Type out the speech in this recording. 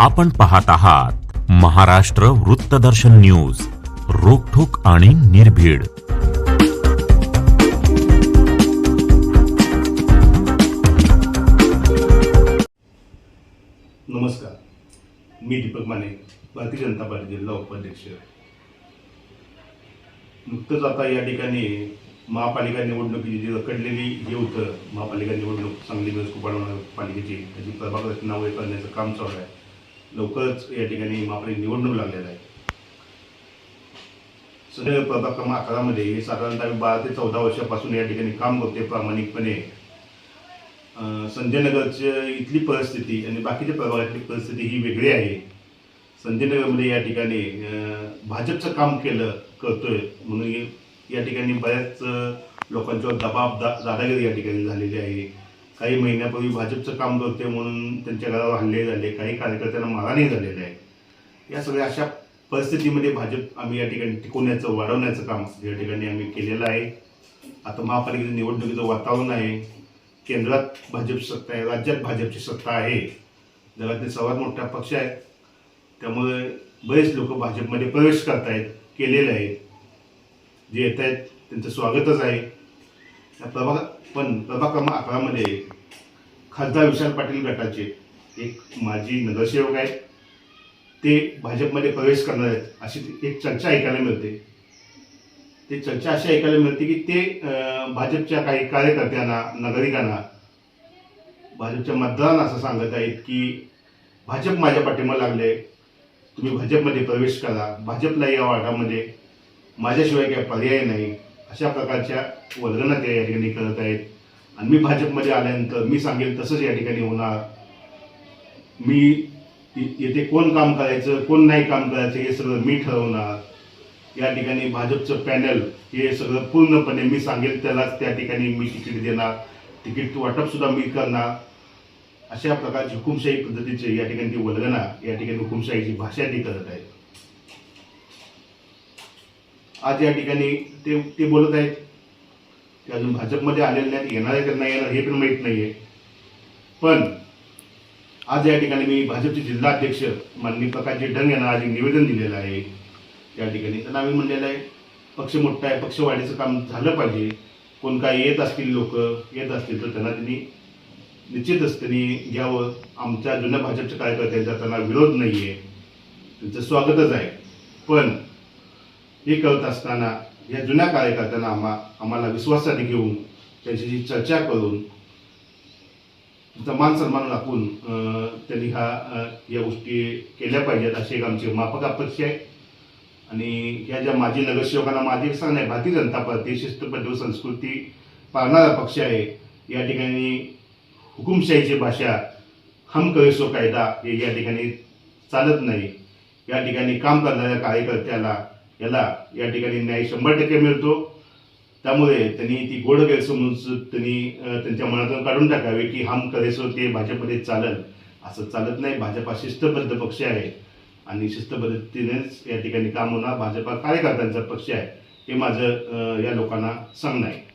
आपण पाहत आहात महाराष्ट्र वृत्तदर्शन न्यूज रोखोक आणि निर्भीड. नमस्कार. मी दीपक माने भारतीय जनता पार्टी जिल्हा उपाध्यक्ष. नुकतंच आता या ठिकाणी महापालिका निवडणुकीची जी रखडलेली हे होतं महापालिका निवडणूक सांगली मिरज पालिकेची त्याची प्रभाग नावे करण्याचं काम चालू आहे. लवकरच या ठिकाणी महापालिका निवडणूक लागलेलं आहे. सध्या प्रभाग क्रमांक अकरामध्ये हे साधारणतः बारा ते चौदा वर्षापासून या ठिकाणी काम करते प्रामाणिकपणे. संजयनगरची इथली परिस्थिती आणि बाकीच्या प्रभागातली परिस्थिती ही वेगळी आहे. संजयनगरमध्ये या ठिकाणी भाजपचं काम केलं करतोय. म्हणून या ठिकाणी बऱ्याच लोकांच्यावर दबाब दा दादागिरी या ठिकाणी झालेली आहे. काही महिन्यापूर्वी भाजपचं काम करते म्हणून त्यांच्या घरावर हल्ले झाले काही कार्यकर्त्यांना मारहाणही झालेलं आहे. या सगळ्या अशा परिस्थितीमध्ये भाजप आम्ही या ठिकाणी टिकवण्याचं वाढवण्याचं काम या ठिकाणी आम्ही केलेलं आहे. आता महापालिकेचं निवडणुकीचं वातावरण आहे. केंद्रात भाजप सत्ता आहे राज्यात भाजपची सत्ता आहे. जगातील सर्वात मोठा पक्ष आहे. त्यामुळे बरेच लोक भाजपमध्ये प्रवेश करतायत केलेले आहेत. जे येत आहेत त्यांचं स्वागतच आहे. त्या प्रभाग पण प्रभाग क्रमांक अकरामध्ये खासदार विशाल पाटील गटाचे एक माजी नगरसेवक आहेत. ते भाजपमध्ये प्रवेश करणार आहेत अशी एक चर्चा ऐकायला मिळते. ते चर्चा अशी ऐकायला मिळते की ते भाजपच्या काही कार्यकर्त्यांना नागरिकांना भाजपच्या मतदारांना असं सांगत आहेत की भाजप माझ्या पाठिंबा लागले तुम्ही भाजपमध्ये प्रवेश करा. भाजपला या वाटामध्ये माझ्याशिवाय काही पर्याय नाही. अशा प्रकारच्या वल्गना त्या या ठिकाणी करत आहेत. आणि मी भाजपमध्ये आल्यानंतर मी सांगेल तसंच या ठिकाणी होणार. मी येथे कोण काम करायचं कोण नाही काम करायचं हे सगळं मी ठरवणार. या ठिकाणी भाजपचं पॅनल हे सगळं पूर्णपणे मी सांगेल त्यालाच त्या ठिकाणी मी तिकीट देणार. तिकीट वाटपसुद्धा मी करणार. अशा प्रकारची हुकुमशाही पद्धतीचे या ठिकाणी ती वल्गना या ठिकाणी हुकुमशाहीची भाषा ती करत आहेत. आज या ठिकाणी ते ते बोलत आहेत. ते अजून भाजपमध्ये आलेले नाहीत येणार आहे का नाही येणार हे पण माहीत नाही आहे पण आज या ठिकाणी मी भाजपचे जिल्हाध्यक्ष माननीय प्रकाशजी ढंग यांना आज एक निवेदन दिलेलं आहे. या ठिकाणी त्यांना आम्ही म्हणलेलं आहे. पक्ष मोठा आहे पक्ष वाढीचं काम झालं पाहिजे. कोण काय येत असतील लोक येत असतील तर त्यांना त्यांनी निश्चितच त्यांनी घ्यावं. आमच्या जुन्या भाजपच्या कार्यकर्त्यांचा त्यांना विरोध नाही आहे त्यांचं स्वागतच आहे. पण हे करत असताना या जुन्या कार्यकर्त्यांना आम्हा आम्हाला विश्वासात घेऊन त्यांच्याशी चर्चा करून त्यांचा मान सन्मान राखून त्यांनी ह्या या गोष्टी केल्या पाहिजेत अशी एक आमची माफक अपेक्षा आहे. आणि ह्या ज्या माजी नगरसेवकांना माझी एक सांगणं आहे भारतीय जनता पार्टी शिस्तबद्ध संस्कृती पाळणारा पक्ष आहे या ठिकाणी हुकुमशाहीची भाषा हम करे कायदा हे या ठिकाणी चालत नाही. या ठिकाणी काम करणाऱ्या कार्यकर्त्याला याला या ठिकाणी न्याय शंभर टक्के मिळतो. त्यामुळे त्यांनी ती गोड गैरसमज त्यांनी त्यांच्या मनातून काढून टाकावे की हम करेसो ते भाजपमध्ये चालल. असं चालत नाही. भाजपा शिस्तबद्ध पक्ष आहे. आणि शिस्तबद्धतीनेच या ठिकाणी काम होणार. भाजपा कार्यकर्त्यांचा पक्ष आहे. हे माझं या लोकांना सांगणं आहे.